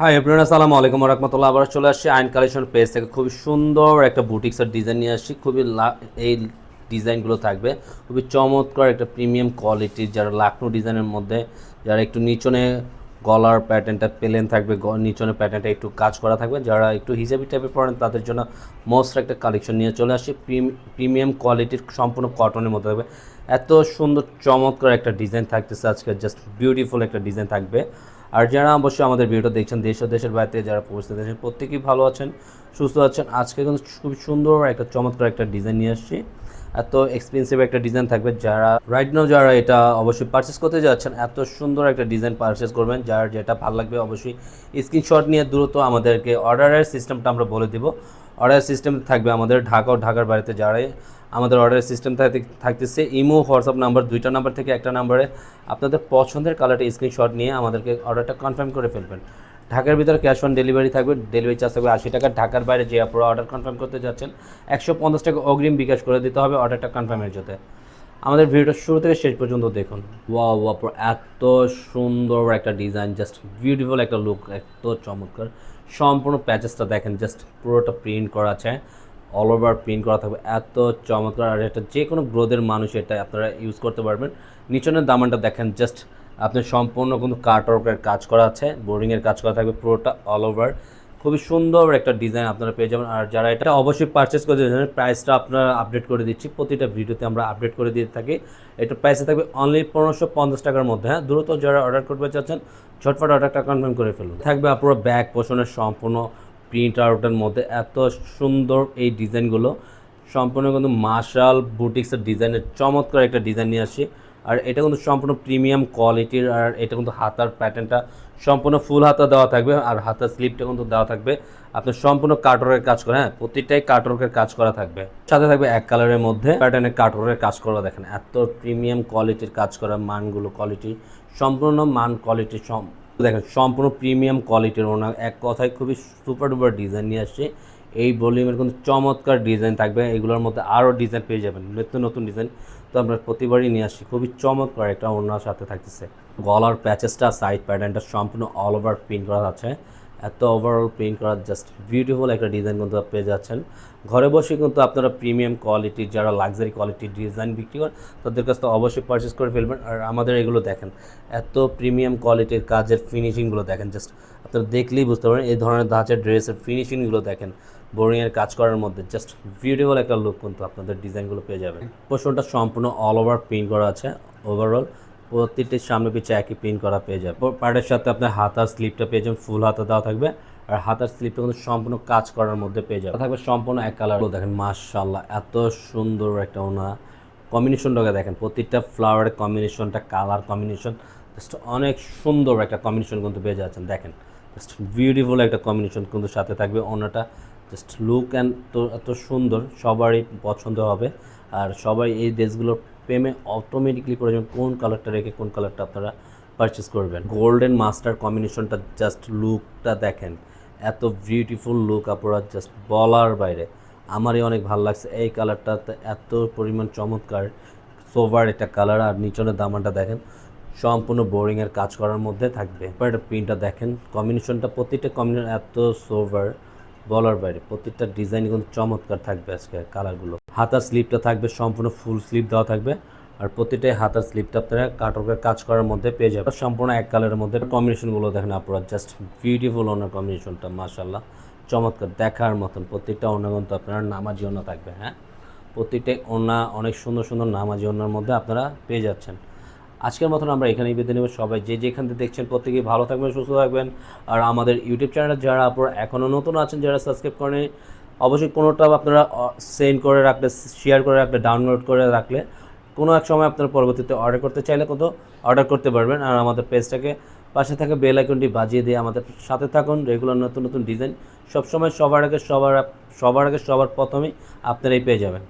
Hi everyone আসসালামু আলাইকুম রহমতুল্লাহ আবার চলে আসছি আইন কালেকশন পেজ থেকে। খুবই সুন্দর একটা বুটিক্সের ডিজাইন নিয়ে আসছি। খুবই এই ডিজাইনগুলো থাকবে। খুবই চমৎকার একটা প্রিমিয়াম কোয়ালিটির যারা লাখনো ডিজাইনের মধ্যে, যারা একটু নিচনে গলার প্যাটার্নটা প্লেন থাকবে, গ- নিচনে প্যাটার্নটা একটু কাজ করা থাকবে। যারা একটু হিজাবি টাইপের পড়েন, তাদের জন্য মোস্ট একটা কালেকশন নিয়ে চলে আসছি। প্রিমিয়াম কোয়ালিটির সম্পূর্ণ কটনের মধ্যে থাকবে। এত সুন্দর, চমৎকার একটা ডিজাইন থাকতেছে আজকে জাস্ট বিউটিফুল একটা ডিজাইন থাকবে। আর যারা অবশ্যই আমাদের ভিডিও দেখছেন, দেশ ও দেশের বাইরে, যারা পৌঁছতে দেখছেন প্রত্যেকেই ভালো আছেন, সুস্থ আছেন, আজকে কিন্তু খুবই সুন্দর একটা, চমৎকার একটা ডিজাইন নিয়ে আসছি। এত এক্সপেন্সিভ একটা ডিজাইন থাকবে যারা রাইট নাও যারা এটা অবশ্যই পারচেস করতে যাচ্ছেন, এত সুন্দর একটা ডিজাইন পারচেস করবেন, যার যেটা ভালো লাগবে অবশ্যই স্ক্রিনশট নিয়ে দ্রুত আমাদেরকে অর্ডারের সিস্টেমটা আমরা বলে দিব। অর্ডার সিস্টেম থাকবে আমাদের ঢাকা ও ঢাকার বাড়িতে যারাই আমাদের অর্ডার সিস্টেম থাকতেছে, ইমো, হোয়াটসঅ্যাপ নাম্বার দুইটা নাম্বার থেকে একটা নাম্বারে আপনাদের পছন্দের কালারটা স্ক্রিনশট নিয়ে আমাদেরকে অর্ডারটা কনফার্ম করে ফেলবেন। ঢাকার ভিতরে ক্যাশ অন ডেলিভারি থাকবে, ডেলিভারি চার্জ থাকবে আশি টাকা। ঢাকার বাইরে যে আপনারা অর্ডার কনফার্ম করতে যাচ্ছেন, একশো পঞ্চাশ টাকা অগ্রিম বিকাশ করে দিতে হবে অর্ডারটা কনফার্মের জন্য। আমাদের ভিডিওটা শুরু থেকে শেষ পর্যন্ত দেখুন। ওয়া ওয়া এত সুন্দর একটা ডিজাইন জাস্ট বিউটিফুল একটা লুক এত চমৎকার। সম্পূর্ণ প্যাচেসটা দেখেন জাস্ট পুরোটা প্রিন্ট করা আছে অল ওভার প্রিন্ট করা থাকবে, এত চমৎকার। আর এটা যে কোনো গ্রোদের মানুষ এটা আপনারা ইউজ করতে পারবেন। নিচনের দামানটা দেখেন জাস্ট আপনার সম্পূর্ণ কিন্তু কাটওয়ার্কের কাজ করা আছে বোর্ডিংয়ের কাজ করা থাকবে, পুরোটা অল ওভার খুবই সুন্দর একটা ডিজাইন আপনারা পেয়ে যাবেন। আর যারা এটা অবশ্যই পারচেস করতে চান প্রাইসটা আপনারা আপডেট করে দিচ্ছি। প্রতিটা ভিডিওতে আমরা আপডেট করে দিয়ে থাকি। এটা প্রাইসে থাকবে অনলি পনেরোশো পঞ্চাশ টাকার মধ্যে হ্যাঁ? দ্রুত যারা অর্ডার করতে চাচ্ছেন ঝটফট অর্ডারটা কনফার্ম করে ফেলুন। থাকবে আপনার ব্যাগ পোষণের সম্পূর্ণ প্রিন্ট আউটের মধ্যে। এত সুন্দর এই ডিজাইনগুলো সম্পূর্ণ কিন্তু মার্শাল বুটিক্সের ডিজাইনের চমৎকার একটা ডিজাইন নিয়ে আসি আর এটা কিন্তু সম্পূর্ণ প্রিমিয়াম কোয়ালিটির, আর এটা কিন্তু হাতার প্যাটার্নটা সম্পূর্ণ ফুল হাতা দেওয়া থাকবে, আর হাতার স্লিপটা কিন্তু দেওয়া থাকবে। আপনার সম্পূর্ণ কাটওয়ার্কের কাজ করা হ্যাঁ প্রতিটাই কাটওয়ার্কের কাজ করা থাকবে। সাথে থাকবে এক কালারের মধ্যে প্যাটার্নের কাটওয়ার্কের কাজ করা, দেখেন, এত প্রিমিয়াম কোয়ালিটির কাজ করা, মানগুলো কোয়ালিটি সম্পূর্ণ মান কোয়ালিটি সম, দেখেন, সম্পূর্ণ প্রিমিয়াম কোয়ালিটির ওনার এক কথায় খুবই সুপার ডুপার ডিজাইন নিয়ে আসছে। এই ভলিউমের কিন্তু চমৎকার ডিজাইন থাকবে, এগুলোর মধ্যে আরও ডিজাইন পেয়ে যাবেন, নিত্য নতুন ডিজাইন তো আমরা প্রতিবারই নিয়ে আসি। খুবই চমৎকার একটা ওনার সাথে থাকতেছে। গলার প্যাচেসটা সাইড প্যাটার্নটা সম্পূর্ণ অল ওভার প্রিন্ট করা আছে। এত ওভারঅল প্রিন্ট করা জাস্ট বিউটিফুল একটা ডিজাইন কিন্তু পেয়ে যাচ্ছেন। ঘরে বসে কিন্তু আপনারা প্রিমিয়াম কোয়ালিটির যারা লাক্সারি কোয়ালিটির ডিজাইন বিক্রি করেন, তাদের কাছ থেকে অবশ্যই পারচেস করে ফেলবেন। আর আমাদের এগুলো দেখেন, এত প্রিমিয়াম কোয়ালিটির কাজের ফিনিশিংগুলো দেখেন। জাস্ট আপনারা দেখলেই বুঝতে পারেন এই ধরনের ধাঁচের ড্রেসের ফিনিশিংগুলো দেখেন। বোরিংয়ের কাজ করার মধ্যে জাস্ট বিউটিফুল একটা লুক কিন্তু আপনাদের ডিজাইনগুলো পেয়ে যাবেন। পোষণটা সম্পূর্ণ অল ওভার প্রিন্ট করা আছে ওভারঅল প্রতিটির সামনে পিছিয়ে একই প্রিন্ট করা পেয়ে যাবে। পার্টের সাথে আপনার হাতার স্লিপটা পেয়ে যাবেন ফুল হাতা দেওয়া থাকবে, আর হাতার স্লিপটা কিন্তু সম্পূর্ণ কাজ করার মধ্যে পেয়ে যাবে থাকবে সম্পূর্ণ এক কালার দেখেন মাশাল্লাহ এত সুন্দর একটা ওনা। কম্বিনেশনটাকে দেখেন, প্রতিটা ফ্লাওয়ারের কম্বিনেশনটা কালার কম্বিনেশন জাস্ট অনেক সুন্দর একটা কম্বিনেশন কিন্তু পেয়ে যাচ্ছেন। দেখেন জাস্ট বিউটিফুল একটা কম্বিনেশন কিন্তু সাথে থাকবে ওনাটা। জাস্ট লুক অ্যান্ড তো, এত সুন্দর, সবারই পছন্দ হবে। আর সবাই এই ড্রেসগুলোর প্রেমে অটোমেটিকলি করে যাবেন, কোন কালারটা রেখে কোন কালারটা আপনারা পারচেস করবেন। গোল্ডেন মাস্টার কম্বিনেশনটা জাস্ট লুকটা দেখেন। এত বিউটিফুল লুক আপনারা জাস্ট বলার বাইরে। আমারই অনেক ভালো লাগছে এই কালারটা এত পরিমাণ চমৎকার। সোভার একটা কালার আর নিচনের দামানটা দেখেন, সম্পূর্ণ বোরিংয়ের কাজ করার মধ্যে থাকবে। এটা প্রিন্টটা দেখেন কম্বিনেশনটা প্রতিটা কম্বিনেশন এত সোভার বলার বাইরে। প্রত্যেকটা ডিজাইন কিন্তু চমৎকার থাকবে আজকে কালারগুলো হাতার স্লিপটা থাকবে, সম্পূর্ণ ফুল স্লিপ দেওয়া থাকবে। আর প্রতিটাই হাতার স্লিপটা আপনারা কাটকের কাজ করার মধ্যে পেয়ে যাবেন। সম্পূর্ণ এক কালারের মধ্যে কম্বিনেশনগুলো দেখেন আপনারা জাস্ট বিউটিফুল ওনার কম্বিনেশনটা মাশাল্লাহ চমৎকার দেখার মতন প্রত্যেকটা ওনা কিন্তু আপনারা নামাজি ওনা থাকবে হ্যাঁ? প্রত্যেকটাই ওনা অনেক সুন্দর সুন্দর নামাজি ওনার মধ্যে আপনারা পেয়ে যাচ্ছেন। আজকের মতন আমরা এখানেই বেঁধে নেব। সবাই যে যেখান থেকে দেখছেন প্রত্যেকেই ভালো থাকবেন, সুস্থ থাকবেন। আর আমাদের ইউটিউব চ্যানেলে যারা আপনারা এখনও নতুন আছেন, যারা সাবস্ক্রাইব করেন অবশ্যই কোনোটা আপনারা সেন্ড করে রাখলে শেয়ার করে রাখলে ডাউনলোড করে রাখলে, কোনো এক সময় আপনারা পরবর্তীতে অর্ডার করতে চাইলে কত অর্ডার করতে পারবেন। আর আমাদের পেজটাকে পাশে থাকা বেল আইকনটি বাজিয়ে দিয়ে আমাদের সাথে থাকুন। রেগুলার নতুন নতুন ডিজাইন সবসময় সবার আগে, সবার সবার আগে, সবার প্রথমেই আপনারাই পেয়ে যাবেন।